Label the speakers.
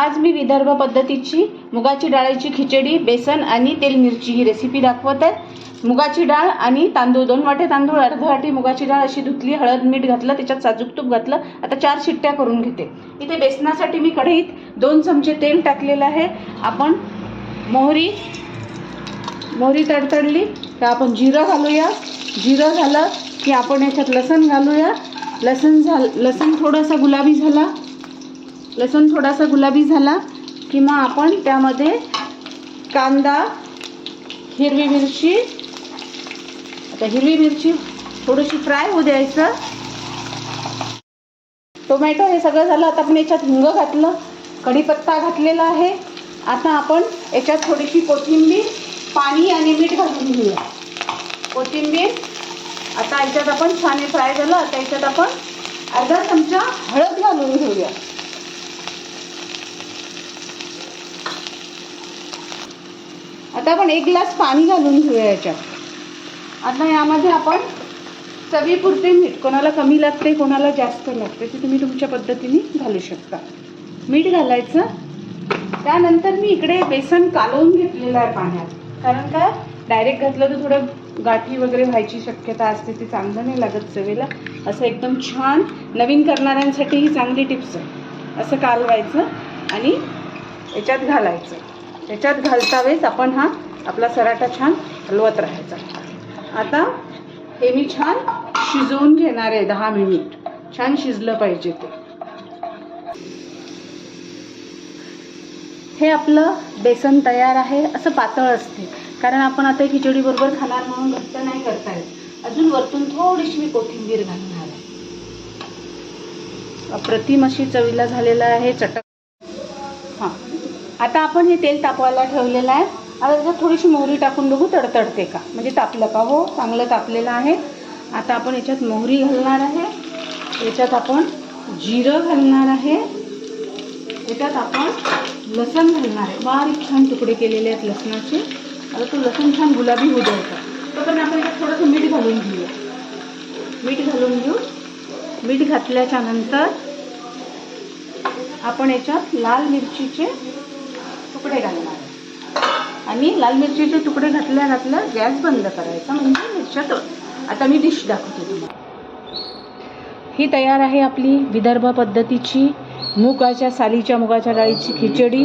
Speaker 1: आज मी विदर्भ पद्धतीची मुगाची डाळीची खिचडी बेसन आणि तेल मिरची ही रेसिपी दाखवत आहे. मुगाची डाळ आणि तांदूळ दोन वाटे तांदूळ अर्ध वाटी मुगाची डाळ अशी धुतली हळद मीठ घातलं त्याच्यात साजूक तूप घातलं आता चार शिट्ट्या करून घेते. इथे बेसनासाठी मी कढईत दोन चमचे तेल टाकलेलं आहे. आपण मोहरी मोहरी तडतडली तर आपण जिरं घालूया? जिरं झालं की आपण याच्यात लसण घालूया. लसण झाल लसण थोडासा गुलाबी झाला. लसूण थोडासा गुलाबी झाला की मग आपण त्यामध्ये कांदा हिरवी मिरची आता हिरवी मिरची थोडीशी फ्राय होऊ द्यायचं. टोमॅटो हे सगळं झालं आता आपण याच्यात हिंग घातलं कढीपत्ता घातलेला आहे. आता आपण याच्यात थोडीशी कोथिंबीर पाणी आणि मीठ घालून घेऊया. कोथिंबीर आता याच्यात आपण छान फ्राय झालं आता याच्यात आपण अर्धा चमचा हळद घालून घेऊया. आता आपण एक ग्लास पाणी घालून घेऊया याच्यात. आता यामध्ये आपण चवीपुरते मीठ कोणाला कमी लागते कोणाला जास्त लागते ते तुम्ही तुमच्या पद्धतीने घालू शकता. मीठ घालायचं. त्यानंतर मी इकडे बेसन कालवून घेतलेलं आहे पाण्यात. कारण का? डायरेक्ट घातलं तर थोडं गाठी वगैरे व्हायची शक्यता असते ती चांगलं नाही लागत चवेला. असं एकदम छान नवीन करणाऱ्यांसाठी ही चांगली टिप्स आहे. असं कालवायचं आणि याच्यात घालायचं. त्याच्यात घालता वेळेस आपण हा आपला सराटा छान हलवत राहायचा. आता हे मी छान शिजवून घेणार आहे दहा मिनिट. छान शिजलं पाहिजे ते. हे आपलं बेसन तयार आहे असं पातळ असते. कारण आपण आता खिचडी बरोबर खाणार म्हणून घट्ट नाही करता येत. अजून वरतून थोडीशी मी कोथिंबीर घालणार आहे. अप्रतिम अशी चवीला झालेला आहे चटक. हां. आता आपण हे तेल तापवायला ठेवलेलं आहे. आता त्याच्यात थोडीशी मोहरी टाकून बघू तडतडते का? म्हणजे तापलं का? हो चांगलं तापलेलं आहे. आता आपण याच्यात मोहरी घालणार आहे. याच्यात आपण जिरं घालणार आहे. याच्यात आपण लसण घालणार आहे. बारीक छान तुकडे केलेले आहेत लसणाचे. आता तो लसूण छान गुलाबी उदळतो तर तोपर्यंत आपण याच्यात थोडंसं मीठ घालून घेऊया. मीठ घालून घेऊ. मीठ घातल्याच्या नंतर आपण याच्यात लाल मिरचीचे तुकडे घालणार आणि लाल मिरचीचे तुकडे घातल्या घातल्या गॅस बंद करायचा म्हणजे मिरच्या तळ आता मी डिश दाखवते तुम्हाला. ही तयार आहे आपली विदर्भ पद्धतीची मुगाच्या सालीच्या मुगाच्या डाळीची खिचडी.